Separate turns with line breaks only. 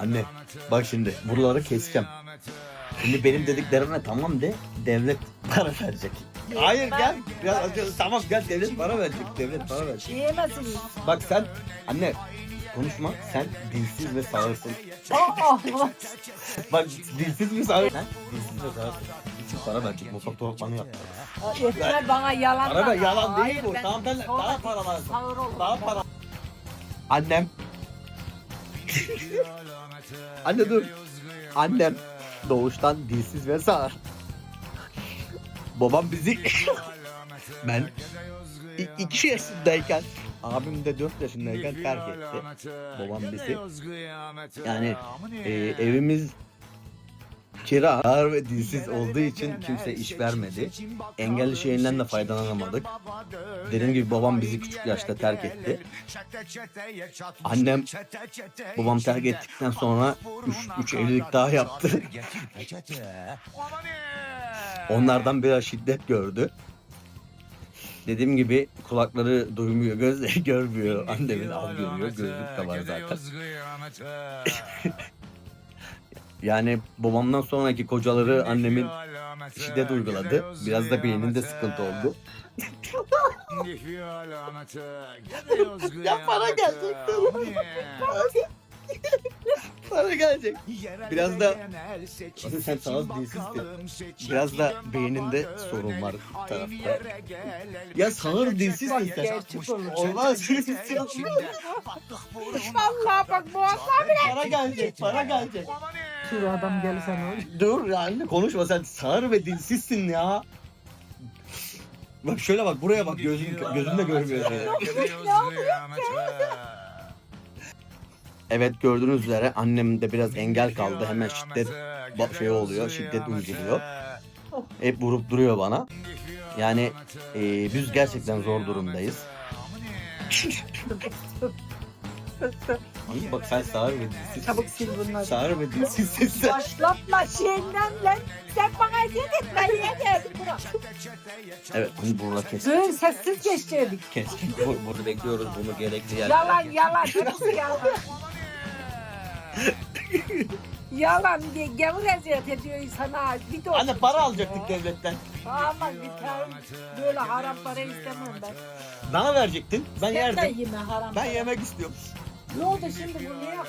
Anne bak şimdi buraları keseceğim. Şimdi benim dediklerime tamam de devlet para verecek. Hayır gel. Biraz acı- tamam gel devlet para verecek. Devlet para verecek.
Yiyemezsiniz.
Bak sen anne konuşma. Sen dilsiz ve sağırsın.
Aa,
Bak dilsiz ve sağır. Sen dilsiz ve sağırsın. İçin para verecek. Mutfak dolaplarını yaptı.
Yeter bana yalan.
Para ver
da-
yalan değil bu. Tamam ben daha para lazım. Daha para. Annem. Anne dur. Annem doğuştan dilsiz ve sağır. Babam bizi ben iki yaşındayken abim de dört yaşındayken terk etti. Babam bizi yani e, evimiz kira ağır ve dilsiz olduğu için kimse iş vermedi. Engelli şeyinden de faydalanamadık. Dediğim gibi babam bizi küçük yaşta terk etti. Annem babam terk ettikten sonra 3 evlilik daha yaptı. Onlardan biraz şiddet gördü. Dediğim gibi kulakları duymuyor, gözleri görmüyor. Annemin av görüyor, gözlük de var zaten. Yani babamdan sonraki kocaları annemin şiddet uyguladı. Biraz da beyninde sıkıntı oldu.
ya para gelecek.
Para gelecek. Biraz da- Aslında sen sağız değilsin Biraz da beyninde sorun var tarafta. Ya sağır dilsizsin sen. Olmaz.
Vallahi bak boğazlar
para gelecek, para gelecek.
Şu adam gelirse ne olur?
Dur ya anne konuşma sen sağır ve dilsizsin ya. Bak şöyle bak buraya bak gözün gözünde görmüyor seni. Evet gördüğünüz üzere annem de biraz engel kaldı. Hemen şiddet şey oluyor, şiddet uyguluyor. Hep vurup duruyor bana. Yani e, biz gerçekten zor durumdayız. Anne bak sen dilsiz.
Çabuk sil bunları.
Ve dilsizsin sen.
Başlatma şeyinden lan. Sen bana eziyet etme. Niye geldin buraya?
Evet bunu burada kes.
Dur sessiz geçecektik.
Kes. Bu- Burada bekliyoruz bunu gerekli yerlerde.
Yalan yalan. Hepsi yalan. yalan diye gavur eziyet ediyor insana. Bir de o-
Anne para alacaktık devletten.
Ama bir tane böyle haram para istemem ben.
Bana verecektin. Ben
Sen de
yerdim.
yeme haram
Ben
para.
yemek istiyorum.
Ne oldu şimdi bu ne yap?